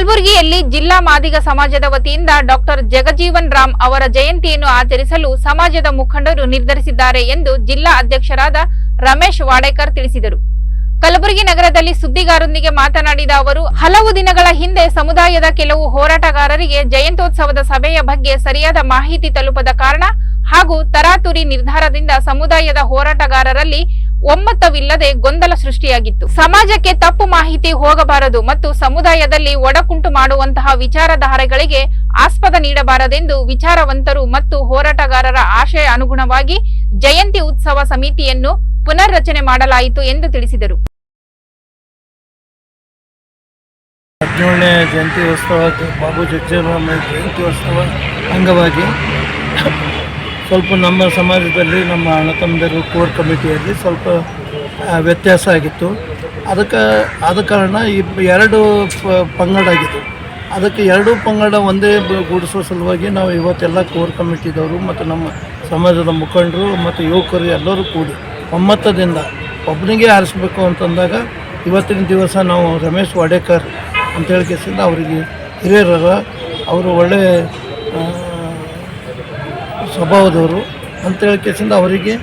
ಕಲಬುರಗಿಯಲ್ಲಿ ಜಿಲ್ಲಾ ಮಾದಿಗ ಸಮಾಜದ ವತಿಯಿಂದ ಡಾಕ್ಟರ್ ಜಗಜೀವನ್ ರಾಮ್ ಅವರ ಜಯಂತಿಯನ್ನು ಆಚರಿಸಲು ಸಮಾಜದ ಮುಖಂಡರು ನಿರ್ಧರಿಸಿದ್ದಾರೆ ಎಂದು ಜಿಲ್ಲಾ ಅಧ್ಯಕ್ಷರಾದ ರಮೇಶ್ ವಾಡೇಕರ್ ತಿಳಿಸಿದರು. ಕಲಬುರಗಿ ನಗರದಲ್ಲಿ ಸುದ್ದಿಗಾರರೊಂದಿಗೆ ಮಾತನಾಡಿದ ಅವರು, ಹಲವು ದಿನಗಳ ಹಿಂದೆ ಸಮುದಾಯದ ಕೆಲವು ಹೋರಾಟಗಾರರಿಗೆ ಜಯಂತ್ಯೋತ್ಸವದ ಸಭೆಯ ಬಗ್ಗೆ ಸರಿಯಾದ ಮಾಹಿತಿ ತಲುಪದ ಕಾರಣ ಹಾಗೂ ತರಾತುರಿ ನಿರ್ಧಾರದಿಂದ ಸಮುದಾಯದ ಹೋರಾಟಗಾರರಲ್ಲಿ ಒಮ್ಮತವಿಲ್ಲದೆ ಗೊಂದಲ ಸೃಷ್ಟಿಯಾಗಿತ್ತು. ಸಮಾಜಕ್ಕೆ ತಪ್ಪು ಮಾಹಿತಿ ಹೋಗಬಾರದು ಮತ್ತು ಸಮುದಾಯದಲ್ಲಿ ಒಡಕುಂಟು ಮಾಡುವಂತಹ ವಿಚಾರಧಾರೆಗಳಿಗೆ ಆಸ್ಪದ ನೀಡಬಾರದೆಂದು ವಿಚಾರವಂತರು ಮತ್ತು ಹೋರಾಟಗಾರರ ಆಶಯ ಅನುಗುಣವಾಗಿ ಜಯಂತಿ ಉತ್ಸವ ಸಮಿತಿಯನ್ನು ಪುನರ್ರಚನೆ ಮಾಡಲಾಯಿತು ಎಂದು ತಿಳಿಸಿದರು. ಹದಿನೇಳನೇ ಜಯಂತಿ ಉತ್ಸವ ಬಾಬು ಜಗಜೀವರಾಮ ಜಯಂತಿ ಉತ್ಸವ ಅಂಗವಾಗಿ ಸ್ವಲ್ಪ ನಮ್ಮ ಸಮಾಜದಲ್ಲಿ ನಮ್ಮ ಅಣ್ಣ ತಮ್ಮದಿರು ಕೋರ್ ಕಮಿಟಿಯಲ್ಲಿ ಸ್ವಲ್ಪ ವ್ಯತ್ಯಾಸ ಆಗಿತ್ತು. ಅದಕ್ಕೆ ಆದ ಕಾರಣ ಈ ಎರಡು ಪಂಗಡ ಆಗಿತ್ತು ಅದಕ್ಕೆ ಎರಡೂ ಪಂಗಡ ಒಂದೇ ಗುಡಿಸೋ ಸಲುವಾಗಿ ನಾವು ಇವತ್ತೆಲ್ಲ ಕೋರ್ ಕಮಿಟಿದವರು ಮತ್ತು ನಮ್ಮ ಸಮಾಜದ ಮುಖಂಡರು ಮತ್ತು ಯುವಕರು ಎಲ್ಲರೂ ಕೂಡಿ ಒಮ್ಮತದಿಂದ ಒಬ್ಬನಿಗೆ ಆರಿಸ್ಬೇಕು ಅಂತಂದಾಗ ಇವತ್ತಿನ ದಿವಸ ನಾವು ರಮೇಶ್ ವಾಡೇಕರ್ ಅಂತ ಹೇಳ್ಕೇಸಿಂದ ಅವರಿಗೆ ಹಿರಿಯರ ಅವರು ಒಳ್ಳೆ ಆ, ಸ್ವಭಾವದವರು ಅಂತ ಹೇಳ್ಕೇಸಿಂದ ಅವರಿಗೆ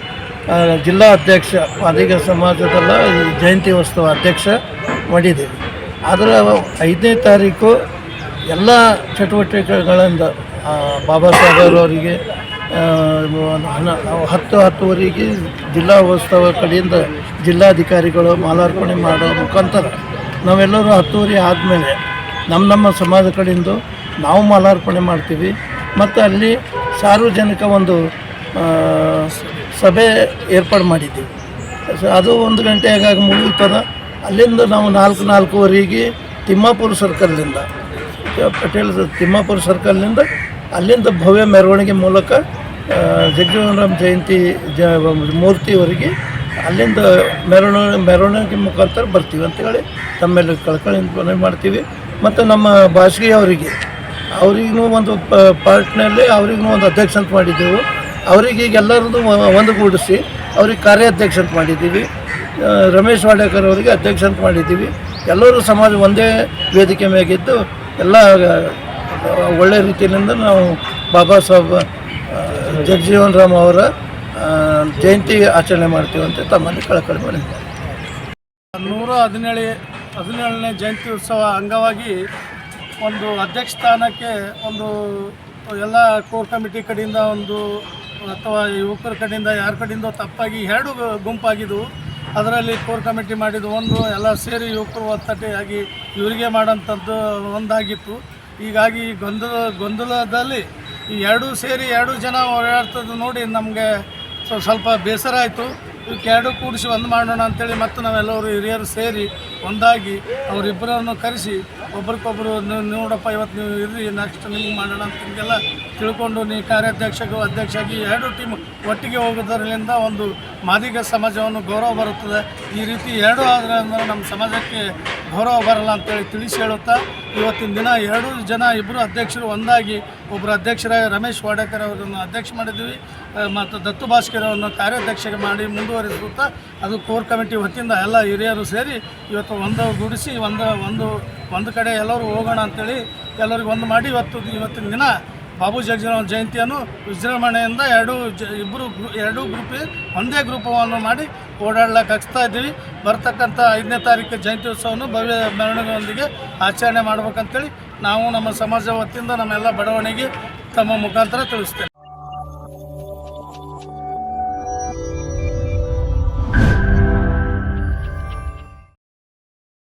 ಜಿಲ್ಲಾ ಅಧ್ಯಕ್ಷ ಅಧಿಕ ಸಮಾಜದಲ್ಲ ಜಯಂತಿ ಉತ್ಸವ ಅಧ್ಯಕ್ಷ ಮಾಡಿದ್ದೀವಿ ಆದರೆ ಐದನೇ ತಾರೀಕು ಎಲ್ಲ ಚಟುವಟಿಕೆಗಳಿಂದ ಬಾಬಾ ಸಾಹೇಬ್ ಅವರಿಗೆ ಆ, ಹನ್ನ- ಹತ್ತು ಹತ್ತುವರೆಗೆ ಜಿಲ್ಲಾ ಉತ್ಸವ ಕಡೆಯಿಂದ ಜಿಲ್ಲಾಧಿಕಾರಿಗಳು ಮಾಲಾರ್ಪಣೆ ಮಾಡೋ ಮುಖಾಂತರ ನಾವೆಲ್ಲರೂ ಹತ್ತುವರೆ ಆದಮೇಲೆ ನಮ್ಮ ನಮ್ಮ ಸಮಾಜ ಕಡೆಯಿಂದ ನಾವು ಮಾಲಾರ್ಪಣೆ ಮಾಡ್ತೀವಿ. ಮತ್ತು ಅಲ್ಲಿ ಸಾರ್ವಜನಿಕ ಒಂದು ಸಭೆ ಏರ್ಪಾಡು ಮಾಡಿದ್ದೀವಿ. ಅದು ಒಂದು ಗಂಟೆ ಆಗಾಗ ಮುಗಿತದ. ಅಲ್ಲಿಂದ ನಾವು ನಾಲ್ಕು, ನಾಲ್ಕೂವರೆಗೆ ತಿಮ್ಮಾಪುರ ಸರ್ಕಲ್ನಿಂದ, ಪಟೇಲ್ ತಿಮ್ಮಾಪುರ ಸರ್ಕಲ್ನಿಂದ ಅಲ್ಲಿಂದ ಭವ್ಯ ಮೆರವಣಿಗೆ ಮೂಲಕ ಜಗಜೀವನರಾಮ್ ಜಯಂತಿ ಜ, ಮೂರ್ತಿವರೆಗೆ ಅಲ್ಲಿಂದ ಮೆರವಣಿಗೆ ಮೆರವಣಿಗೆ ಮುಖಾಂತರ ಬರ್ತೀವಿ ಅಂತೇಳಿ ತಮ್ಮೆಲ್ಲ ಕಳ್ಕೊಳ್ಳಿ ಮನವಿ ಮಾಡ್ತೀವಿ. ಮತ್ತು ನಮ್ಮ ಬಾಸಗಿ ಅವರಿಗೆ ಅವರಿಗೂ ಒಂದು ಪಾರ್ಟ್ನಲ್ಲಿ ಅವ್ರಿಗೂ ಒಂದು ಅಧ್ಯಕ್ಷ ಅಂತ ಮಾಡಿದ್ದೆವು. ಅವರಿಗೆ ಈಗ ಎಲ್ಲರದ್ದು ಒಂದುಗೂಡಿಸಿ ಅವ್ರಿಗೆ ಕಾರ್ಯಾಧ್ಯಕ್ಷ ಅಂತ ಮಾಡಿದ್ದೀವಿ. ರಮೇಶ್ ವಾಡೇಕರ್ ಅವರಿಗೆ ಅಧ್ಯಕ್ಷ ಅಂತ ಮಾಡಿದ್ದೀವಿ. ಎಲ್ಲರೂ ಸಮಾಜ ಒಂದೇ ವೇದಿಕೆ ಮೇಗಿದ್ದು ಎಲ್ಲ ಒಳ್ಳೆಯ ಒಳ್ಳೆ ರೀತಿಯಿಂದ ನಾವು ಬಾಬಾ ಸಾಹೇಬ್ ಜಗಜೀವನ್ ರಾಮ್ ಅವರ ಜಯಂತಿ ಆಚರಣೆ ಮಾಡ್ತೀವಿ ಅಂತ ತಮ್ಮಲ್ಲಿ ಕಳಕಳಿ ಮಾಡಿದ್ದಾರೆ. ನೂರ ಹದಿನೇಳು, ಹದಿನೇಳನೇ ಜಯಂತಿ ಉತ್ಸವ ಅಂಗವಾಗಿ ಒಂದು ಅಧ್ಯಕ್ಷ ಸ್ಥಾನಕ್ಕೆ ಒಂದು ಎಲ್ಲ ಕೋರ್ ಕಮಿಟಿ ಕಡೆಯಿಂದ ಒಂದು ಅಥವಾ ಯುವಕರ ಕಡೆಯಿಂದ ಯಾರ ಕಡೆಯಿಂದ ತಪ್ಪಾಗಿ ಎರಡು ಗುಂಪಾಗಿದ್ದವು ಅದರಲ್ಲಿ ಕೋರ್ ಕಮಿಟಿ ಮಾಡಿದ್ದು ಒಂದು ಎಲ್ಲ ಸೇರಿ ಯುವಕರು ಒತ್ತಟೆಯಾಗಿ ಇವರಿಗೆ ಮಾಡೋಂಥದ್ದು ಒಂದಾಗಿತ್ತು. ಹೀಗಾಗಿ ಗೊಂದಲ, ಗೊಂದಲದಲ್ಲಿ ಈ ಎರಡೂ ಸೇರಿ ಎರಡು ಜನ ಓಡಾಡ್ತದ್ದು ನೋಡಿ ನಮಗೆ ಸ್ವಲ್ಪ ಬೇಸರ ಆಯಿತು. ಎರಡು ಕೂಡಿಸಿ ಒಂದು ಮಾಡೋಣ ಅಂತೇಳಿ ಮತ್ತು ನಾವೆಲ್ಲರೂ ಹಿರಿಯರು ಸೇರಿ ಒಂದಾಗಿ ಅವರಿಬ್ಬರನ್ನು ಕರೆಸಿ ಒಬ್ರಿಗೊಬ್ಬರು ನೀವು ನೋಡಪ್ಪ ಇವತ್ತು ನೀವು ಇರ್ರಿ ನೆಕ್ಸ್ಟ್ ನಿಮ್ಗೆ ಮಾಡೋಣ ಅಂತ ಹಿಂಗೆಲ್ಲ ತಿಳ್ಕೊಂಡು ನೀವು ಕಾರ್ಯಾಧ್ಯಕ್ಷಗೂ ಅಧ್ಯಕ್ಷಾಗಿ ಎರಡು ಟೀಮ್ ಒಟ್ಟಿಗೆ ಹೋಗೋದರಿಂದ ಒಂದು ಮಾದಿಗ ಸಮಾಜವನ್ನು ಗೌರವ ಬರುತ್ತದೆ. ಈ ರೀತಿ ಎರಡು ಆದರೆ ನಮ್ಮ ಸಮಾಜಕ್ಕೆ ಗೌರವ ಬರಲ್ಲ ಅಂತೇಳಿ ತಿಳಿಸಿ ಹೇಳುತ್ತಾ ಇವತ್ತಿನ ದಿನ ಎರಡು ಜನ ಇಬ್ಬರು ಅಧ್ಯಕ್ಷರು, ಒಂದಾಗಿ ಒಬ್ಬರು ಅಧ್ಯಕ್ಷರಾಗಿ ರಮೇಶ್ ವಾಡೇಕರ್ ಅವರನ್ನು ಅಧ್ಯಕ್ಷ ಮಾಡಿದ್ವಿ ಮತ್ತು ದತ್ತು ಭಾಸ್ಕರ್ ಅವರನ್ನು ಕಾರ್ಯಾಧ್ಯಕ್ಷರಿಗೆ ಮಾಡಿ ಮುಂದುವರಿಸುತ್ತಾ ಅದು ಕೋರ್ ಕಮಿಟಿ ವತಿಯಿಂದ ಎಲ್ಲ ಹಿರಿಯರು ಸೇರಿ ಇವತ್ತು ಒಂದು ಗುಡಿಸಿ, ಒಂದು ಒಂದು ಒಂದು ಕಡೆ ಎಲ್ಲರೂ ಹೋಗೋಣ ಅಂತೇಳಿ ಎಲ್ಲರಿಗೂ ಒಂದು ಮಾಡಿ ಇವತ್ತು, ಇವತ್ತಿನ ದಿನ ಬಾಬು ಜಗಜೀವನ ಜಯಂತಿಯನ್ನು ವಿಜೃಂಭಣೆಯಿಂದ ಎರಡು ಜ ಇಬ್ಬರು ಎರಡು ಎರಡೂ ಗ್ರೂಪ್ ಒಂದೇ ಗ್ರೂಪವನ್ನು ಮಾಡಿ ಓಡಾಡಲಿಕ್ಕೆ ಹಚ್ತಾ ಇದ್ದೀವಿ. ಬರ್ತಕ್ಕಂಥ ಐದನೇ ತಾರೀಕು ಜಯಂತಿ ಉತ್ಸವವನ್ನು ಭವ್ಯ ಮೆರವಣಿಗೆಯೊಂದಿಗೆ ಆಚರಣೆ ಮಾಡ್ಬೇಕಂತೇಳಿ ನಾವು ನಮ್ಮ ಸಮಾಜ ವತಿಯಿಂದ ನಮ್ಮೆಲ್ಲ ಬಡವಣಿಗೆ ತಮ್ಮ ಮುಖಾಂತರ ತಿಳಿಸ್ತೇವೆ.